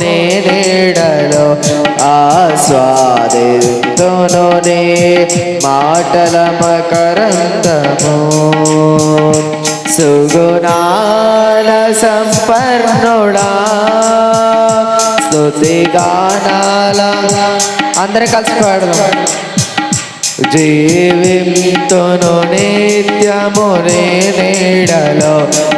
నీ నీడలో ఆస్వాదితును నీ మాటల మకరందము. సుగుణాల సంపన్నుడా. స్తుతి గానాల అందరం కలిసి పాడదాం. జీవితును నిత్యము నీ నీడలో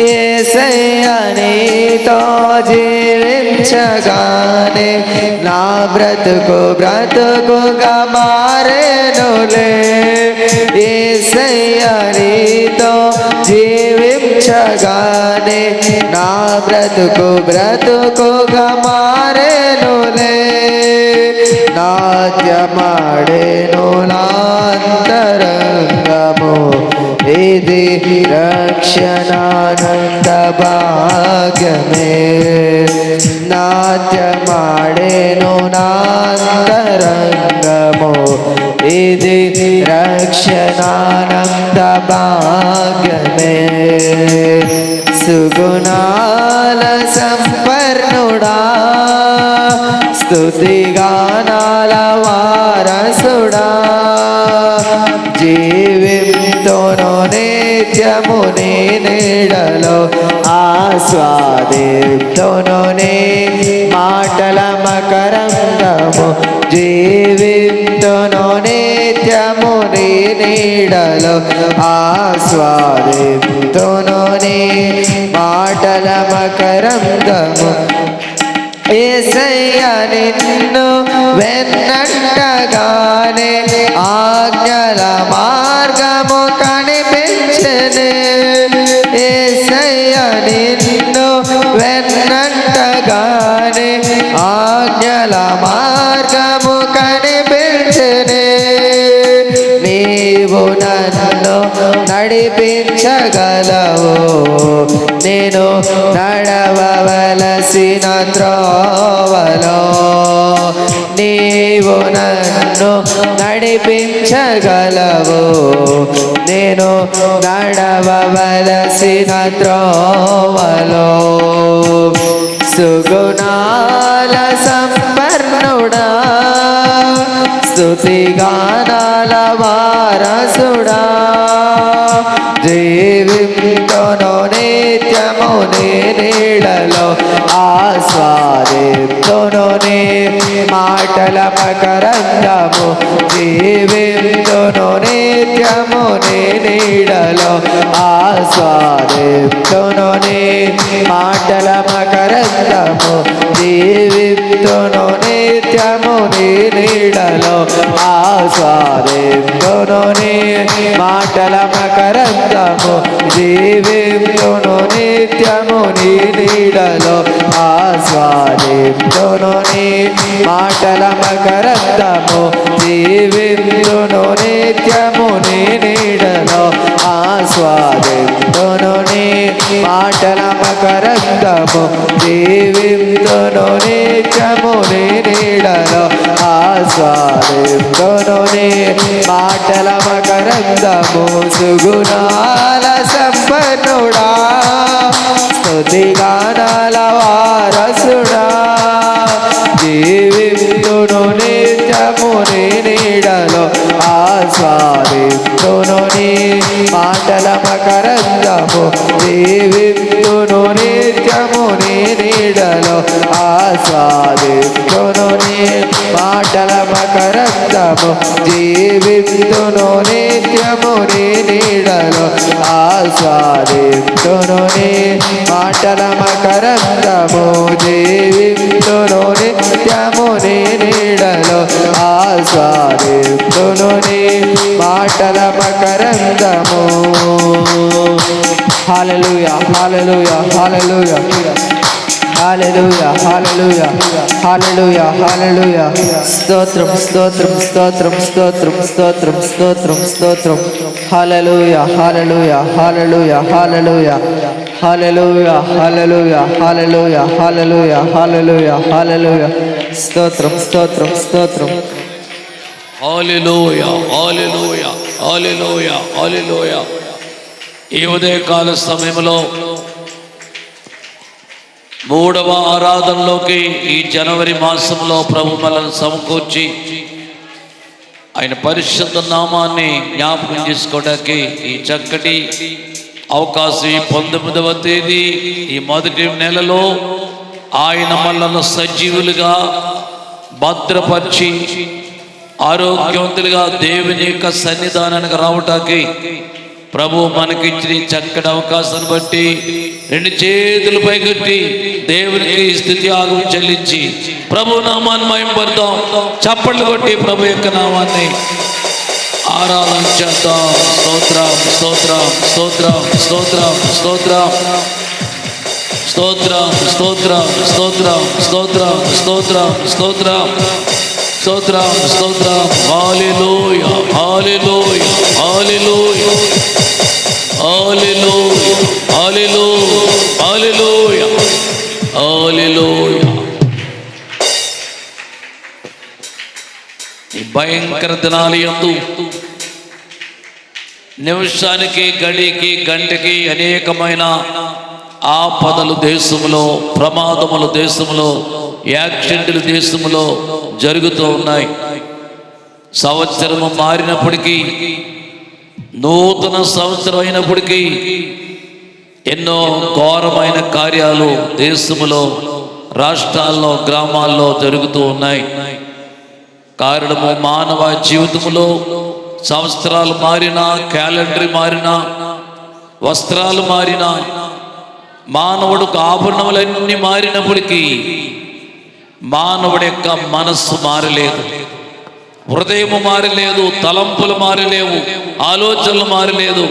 एसयाने तो जीरिम छगाने ना व्रत को व्रत को गमारे नोले। एसयाने तो जीविम छगाने ना व्रत को व्रत को गमारे नोले। नाद्य माड़े नोले हृदि रक्षणानन्दभाग में सुगुणाल संपर नुड़ा स्तुति गाना सुगुणालसम्पर्णुडा सुड़ा స్తుతిగానాల నిత్యము నీ నీడలో ఆస్వాదితును నీ మాటల మకరంగము జీవితును నిత్యము నీ నీడలో ఆస్వాదితును నీ మాటల మకరంగము ఏసయ్య నిన్ను వెన్నట్టగానే ఆజ్ఞల మార్గము కా వెన్నట్టగానే ఆజ్ఞల మార్గము కనిపించని. నీవు నన్ను నడిపించగలవు నేను నడవలసిన త్రోవలో. నీవు నన్ను నడిపించగలవు నేను నడవలసిన త్రోవలో. సుగుణాల సంపన్నుడా స్తుతిగానాల వారసుడా. జీవితోను నిత్యము నీడలో ఆస్వాదితోను మాటల మకరందము జీవితోను నిత్యము నీడలో. ఆస్వాదితోను నీ మాటల మకరందము జీవితోను నిత్యము నీ నీడలో ఆస్వాదితోను నీ మాటల మకరంతము జీవితోను నిత్యము నీ నీడలో ఆస్వాదితోను నీ మాటల మకరంతము జీవితోను నిత్యము నీ నీడలో ఆస్వాదితోను నీ మాటల మకరంతము జీవితోను నిత్యము నీ నీడలో ఆస్వాదితోను నీ మాటల మకరందము సుగుణాల సంపన్నుడా స్తుతిగానాల వారసుడా. జీవితును నిత్యము నీ నీడలో ఆస్వాదితును నీ. మాటల మకరందము జీవితును నిత్యము నీ నీడలో ఆస్వాదితును నీ మాటల మకరందము. జీవితును నిత్యము నీ నీడలో ఆస్వాదితును నీ మాటల మకరందము. జీవితును నిత్యము నీ నీడలో ఆస్వాదితును నీ మాటల మకరందము. Hallelujah, hallelujah, hallelujah. Hallelujah, hallelujah, hallelujah, hallelujah. Stotram, stotram, stotram, stotram, stotram, stotram, stotram. Hallelujah, hallelujah, hallelujah, hallelujah. Hallelujah, hallelujah, hallelujah, hallelujah, hallelujah, hallelujah. Stotram, stotram, stotram. Hallelujah, hallelujah, hallelujah, hallelujah. ఈ ఉదయకాల సమయంలో మూడవ ఆరాధనలోకి ఈ జనవరి మాసంలో ప్రభు మనల్ని సమకూర్చి ఆయన పరిశుద్ధ నామాన్ని జ్ఞాపకం చేసుకోవడానికి ఈ చక్కటి అవకాశం ఈ పంతొమ్మిదవ తేదీ ఈ మొదటి నెలలో ఆయన మనల్ని సజీవులుగా భద్రపరిచి ఆరోగ్యవంతులుగా దేవుని యొక్క సన్నిధానానికి రావటానికి ప్రభు మనకిచ్చిన చక్కటి అవకాశాన్ని బట్టి రెండు చేతులు పైకట్టి దేవునికి స్థితి ఆగం చెల్లించి ప్రభు నామాన్ని మయంపడతాం చప్పట్లు కొట్టి ప్రభు యొక్క నామాన్ని ఆరాధన చేద్దాం. స్తోత్రం స్తోత్రం స్తోత్రం స్తోత్రం స్తోత్రం. స్తోత్రం స్తోత్రం స్తోత్రం స్తోత్రం స్తోత్రం స్తోత్రం. స్తోత్రం స్తోత్రం. Hallelujah hallelujah. ఈ భయంకర దినాలు ఎందు నిమిషానికి గడికి గంటకి అనేకమైన ఆపదలు దేశంలో ప్రమాదములు దేశంలో యాక్సిడెంట్లు దేశంలో జరుగుతూ ఉన్నాయి. సంవత్సరము మారినప్పటికీ నూతన సంవత్సరం అయినప్పటికీ ఎన్నో ఘోరమైన కార్యాలు దేశంలో రాష్ట్రాల్లో గ్రామాల్లో జరుగుతూ ఉన్నాయి. కారణము మానవ జీవితంలో సంవత్సరాలు మారినా క్యాలెండర్ మారినా వస్త్రాలు మారినా మానవుడికి ఆభరణములన్నీ మారినప్పటికీ మానవుడి యొక్క మనస్సు మారలేదు. హృదయము మారలేదు తలంపులు మారలేవు ఆలోచనలు మారలేదు.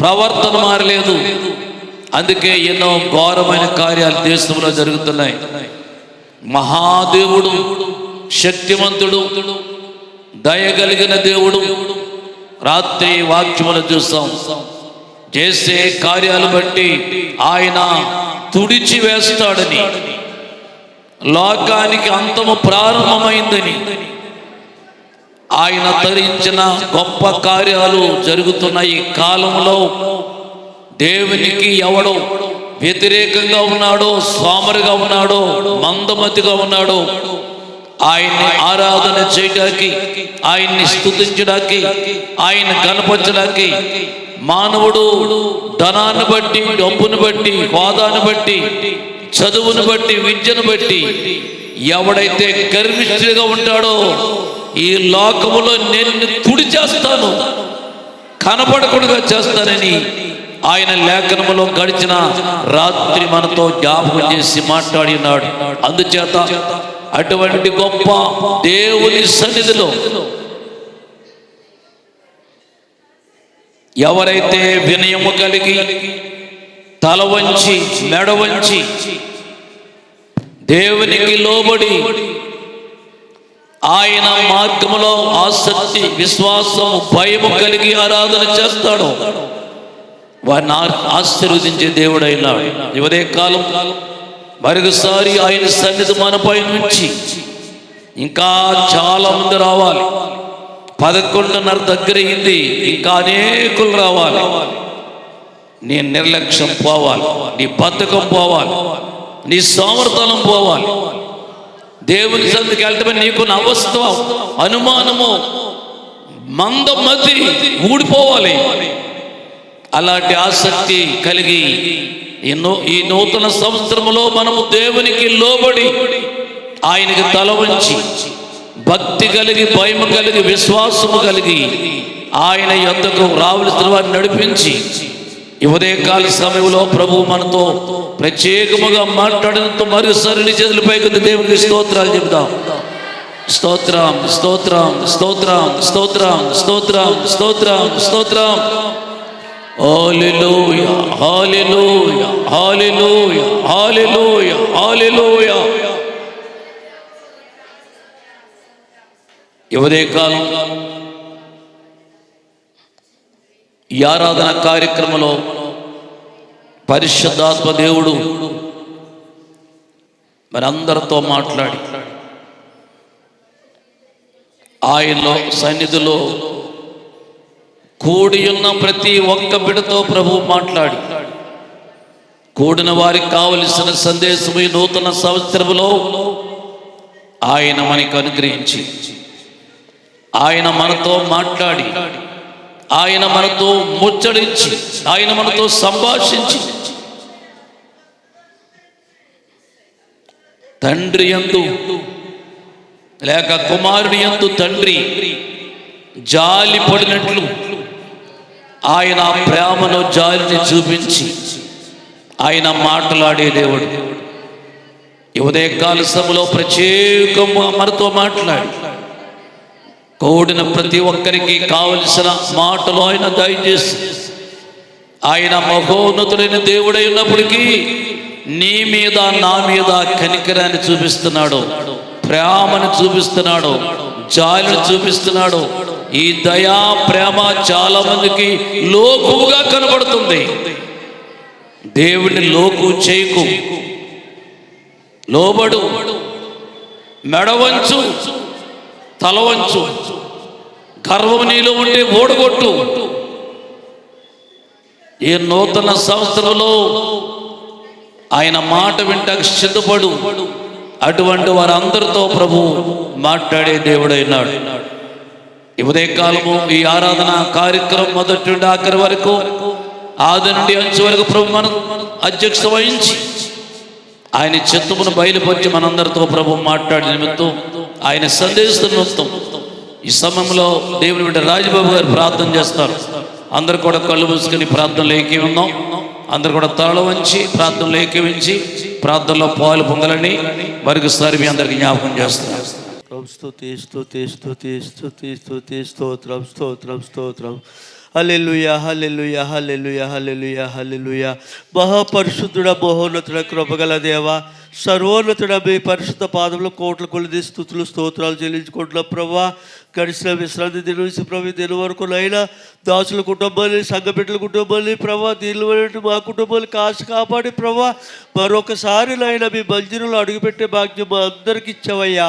ప్రవర్తన మారలేదు అందుకే ఎన్నో ఘోరమైన కార్యాలు దేశంలో జరుగుతున్నాయి. మహాదేవుడు శక్తివంతుడు దయగలిగిన దేవుడు రాత్రి వాక్యములు చూస్తాం. చేసే కార్యాలు బట్టి ఆయన తుడిచి వేస్తాడని లోకానికి అంతము ప్రారంభమైందని. ఆయన తరించిన గొప్ప కార్యాలు జరుగుతున్న ఈ కాలంలో దేవునికి ఎవడో వ్యతిరేకంగా ఉన్నాడో సోమరుగా ఉన్నాడో మందమతిగా ఉన్నాడో ఆయన్ని ఆరాధన చేయడానికి ఆయన్ని స్తుతించడానికి ఆయన కనపరచడానికి మానవుడు ధనాన్ని బట్టి డబ్బును బట్టి హోదాను బట్టి చదువును బట్టి విద్యను బట్టి ఎవడైతే గర్విష్ఠుడిగా ఉంటాడో ఈ లోకములో నేను తుడి చేస్తాను కనపడకుండా చేస్తానని ఆయన లేఖనములో గడిచిన రాత్రి మనతో జ్ఞాపకం చేసి మాట్లాడినాడు. అందుచేత అటువంటి గొప్ప దేవుని సన్నిధిలో ఎవరైతే వినయము కలిగి తల వంచి మెడ వంచి దేవునికి లోబడి ఆయన మార్గంలో ఆసక్తి విశ్వాసం భయము కలిగి ఆరాధన చేస్తాడు. వారిని ఆ- ఆశీర్వదించే దేవుడైనా ఇవదే కాలం మరొకసారి ఆయన సన్నిధి మనపై నుంచి ఇంకా చాలా మంది రావాలి. పదకొండున్నర దగ్గర అయింది ఇంకా అనేకులు రావాలి. నీ నిర్లక్ష్యం పోవాలి నీ బద్ధకం పోవాలి నీ సోమర్థనం పోవాలి. దేవుని సందుకు వెళ్ళటమే నీకున్న అవస్థ అనుమానము మందమతి ఊడిపోవాలి. అలాంటి ఆసక్తి కలిగి ఈ నూ- ఈ నూతన సంవత్సరములో మనము దేవునికి లోబడి ఆయనకి తల వంచి భక్తి కలిగి భయం కలిగి విశ్వాసము కలిగి ఆయన యొద్దకు రావలసిన వారిని నడిపించి ఉదయకాల సమయంలో ప్రభు మనతో ప్రత్యేకముగా మాట్లాడినంత మరోసారి నీ చేతులపైకి దేవునికి స్తోత్రాలు చెబుదాం స్తోత్రం స్తోత్రం స్తోత్రం స్తోత్రం స్తోత్రం స్తోత్రం స్తోత్రం. హల్లెలూయా హల్లెలూయా హల్లెలూయా హల్లెలూయా హల్లెలూయా. ఎవరే కాలం ఈ ఆరాధన కార్యక్రమంలో పరిశుద్ధాత్మ దేవుడు. మరి అందరితో మాట్లాడి. ఆయనలో సన్నిధిలో కూడి ఉన్న ప్రతి ఒక్క బిడతో ప్రభు మాట్లాడి. కూడిన వారికి కావలసిన సందేశం ఈ నూతన సంవత్సరంలో ఆయన మనకు అనుగ్రహించి. ఆయన మనతో మాట్లాడి. ఆయన మనతో ముచ్చడించి ఆయన మనతో సంభాషించి. తండ్రి ఎందు లేక కుమారుని ఎందు తండ్రి జాలి పడినట్లు ఆయన ప్రేమను జాలిని చూపించి ఆయన మాట్లాడే దేవుడు. ఉదయకాల సభలో ప్రత్యేకంగా మనతో మాట్లాడి కూడిన ప్రతి ఒక్కరికి కావలసిన మాటలు ఆయన దయచేసి ఆయన మహోన్నతుడైన దేవుడై ఉన్నప్పటికీ నీ మీద నా మీద కనికరాన్ని చూపిస్తున్నాడు ప్రేమను చూపిస్తున్నాడు జాలిని చూపిస్తున్నాడు. ఈ దయా ప్రేమ చాలా మందికి లోకువుగా కనబడుతుంది. దేవుడిని లోకు చేయకు. లోబడు మెడవంచు. తలవంచు. గర్వం నీలో ఉంటే ఓడగొట్టు. ఈ నూతన సంవత్సరంలో ఆయన మాట వింటాకు సిద్ధపడు. అటువంటి వారందరితో ప్రభు మాట్లాడే దేవుడైనాడు. ఇవదే కాలము ఈ ఆరాధన కార్యక్రమం మొదటి నుండి ఆఖరి వరకు ఆది నుండి అంచు వరకు ప్రభు మనం అధ్యక్షత వహించి ఆయన చిత్తమును బయలుపరిచి మనందరితో ప్రభు మాట్లాడిన నిమిత్తం ఆయన సందేశం నిమిత్తం ఈ సమయంలో దేవుని బిడ్డ రాజబాబు గారు ప్రార్థన చేస్తారు. అందరు కూడా కళ్ళు మూసుకొని ప్రార్థనలో ఏకీ ఉందాం అందరు కూడా తలలు వంచి ప్రార్థనలో ఏకీవించి ప్రార్థనలో పాలు పొందాలని మరొకసారి మీ అందరికి జ్ఞాపకం చేస్తున్నారు స్తోత్రం స్తుతి స్తుతి స్తుతి స్తుతి స్తుతి స్తోత్రం స్తోత్రం స్తోత్రం. హల్లెలూయా హల్లెలూయా హల్లెలూయా హల్లెలూయా హల్లెలూయా. మహాపరిశుద్ధుడ మహోన్నతుడ కృపగల దేవ. సర్వోన్నతుడ పరిశుద్ధ పాదంలో కోట్ల కొలిది స్థుతులు స్తోత్రాలు చెల్లించుకుంటున్నాం ప్రభా గడిచిన విశ్రాంతి దిన ప్రభు దీని వరకు నైనా దాసుల కుటుంబాన్ని సంఘబిడ్డల కుటుంబాన్ని ప్రభా దీనిలో మా కుటుంబాన్ని కాసి కాపాడి ప్రభా మరొకసారి నాయన మీ మందిరంలో అడుగుపెట్టే భాగ్యం మా అందరికి ఇచ్చావయ్యా.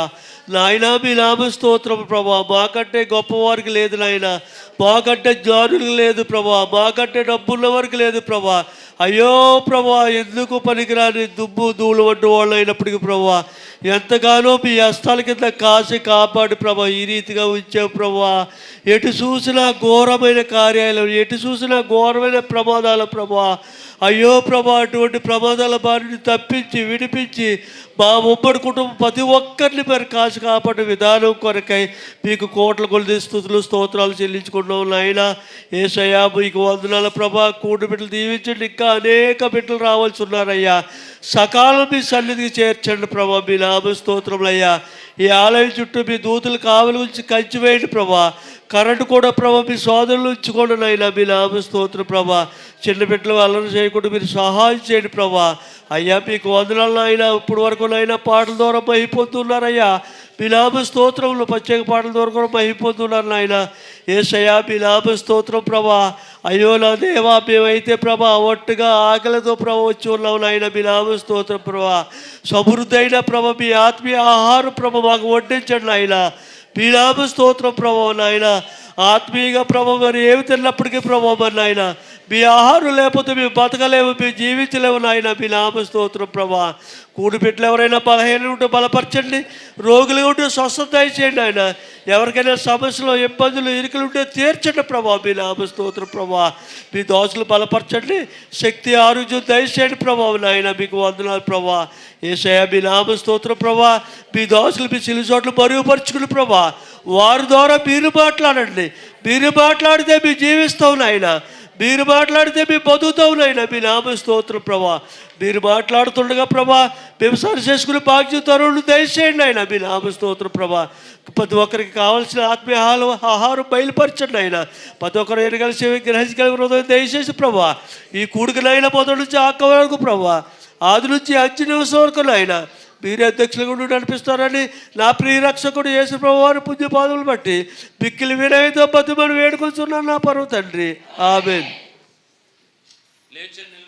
నాయనా మీ నామ స్తోత్రం ప్రభా. మాకంటే గొప్పవారికి లేదు నాయన. మాకంటే జ్ఞానులకు లేదు ప్రభా. మాకంటే డబ్బున్న వారికి లేదు ప్రభా. అయ్యో ప్రభా ఎందుకు పనికిరాని దుబ్బు దూలు వంటి వాళ్ళు అయినప్పటికీ ప్రభా. ఎంతగానో మీ హస్తాల కింద కాసి కాపాడు ప్రభా ఈ రీతిగా ఉంచావు ప్రభా. ఎటు చూసినా ఘోరమైన కార్యాలు ఎటు చూసినా ఘోరమైన ప్రమాదాల ప్రభా. అయ్యో ప్రభా అటువంటి ప్రమాదాల బారిని తప్పించి విడిపించి మా ఉమ్మడి కుటుంబం ప్రతి ఒక్కరిని మరి కాసి కాపాడే విధానం కొరకై మీకు కోట్ల కొలిది స్థుతులు స్తోత్రాలు చెల్లించుకున్నాం నాయన. ఏసయ్యా మీకు వందనాల ప్రభా. కూడి బిడ్డలు దీవించండి. ఇంకా అనేక బిడ్డలు రావాల్సి ఉన్నారయ్యా. సకాలం మీ సన్నిధికి చేర్చండి ప్రభా. మీ నామ స్తోత్రములయ్యా. ఈ ఆలయం చుట్టూ మీ దూతులు కావలి ఉంచి కంచి వేయండి ప్రభా. కరెంటు కూడా ప్రభా మీ సోదరులు ఉంచుకోండి నాయన. మీ నామ స్తోత్ర ప్రభా. చిన్న బిడ్డలు అల్లరి చేయకుండా మీరు సహాయం చేయండి ప్రభా. అయ్యా మీకు వందనాలు అయినా ఇప్పుడు వరకు అయినా పాటల ద్వారా మహిపోతున్నారయ్యా మీ స్తోత్రంలో ప్రత్యేక పాటల ద్వారా కూడా మహిపోతున్నారు నాయన. ఏసయా మీ స్తోత్రం ప్రభా. అయ్యో నా దేవా మేమైతే ప్రభా ఒట్టుగా ఆకలితో ప్రభా వచ్చి ఉన్నాం నాయన. మీ స్తోత్రం ప్రభా. సమృద్ధైన ప్రభ మీ ఆత్మీయ ఆహారం ప్రభ మాకు వడ్డించండి నాయన. మీ స్తోత్రం ప్రభావ నాయన. ఆత్మీయంగా ప్రభావ మరి ఏమి తిన్నప్పటికీ ప్రభావ మరి నాయన. మీ ఆహారం లేకపోతే మేము బతకలేము మేము జీవించలేము నాయన. మీ నామ స్తోత్రం ప్రభా. కూడి బిడ్డలు ఎవరైనా బలహీన ఉంటే బలపరచండి రోగులు ఉంటే స్వస్థత దయచేయండి ఆయన ఎవరికైనా సమస్యలు ఇబ్బందులు ఇరుకులు ఉంటే తీర్చండి ప్రభా. మీ నామ స్తోత్రం ప్రభా. మీ దోషులు బలపరచండి శక్తి ఆరోగ్యం దయచేయండి ప్రభా నాయన. మీకు వందనాలు ప్రభా. ఏసయ మీ నామ స్తోత్రం ప్రభా. మీ దోషులు మీ చిలి చోట్ల మరుగుపరుచుకుని ప్రభా. వారి ద్వారా మీరు మాట్లాడండి. మీరు మాట్లాడితే మీ జీవిస్తాం నాయన. మీరు మాట్లాడితే మీ బతుకుతాం నాయన మీ నామ స్తోత్రం ప్రభా. మీరు మాట్లాడుతుండగా ప్రభా మేము సరి చేసుకుని బాధ్యత తరుణులు దయచేయండి ఆయన మీ నామ స్తోత్రం ప్రభా. ప్రతి ఒక్కరికి కావాల్సిన ఆత్మీయ ఆహారం బయలుపరచండి ఆయన. ప్రతి ఒక్కరు ఎరగలిసి గ్రహించగలిగిన హృదయం దయచేసి ప్రభా. ఈ కూడికనైనా మొదటి నుంచి ఆక్క వరకు ప్రభా. ఆది నుంచి అంచు నిమిషం వరకు నాయన మీరే అధ్యక్షులు కూడా నడిపిస్తారని నా ప్రియ రక్షకుడు యేసు ప్రభువారి పుణ్యపాదములు బట్టి పిక్కిలి వినయంతో బతుమని వేడుకొస్తున్నాను నా పర్వ తండ్రి. ఆమెన్. లేచండి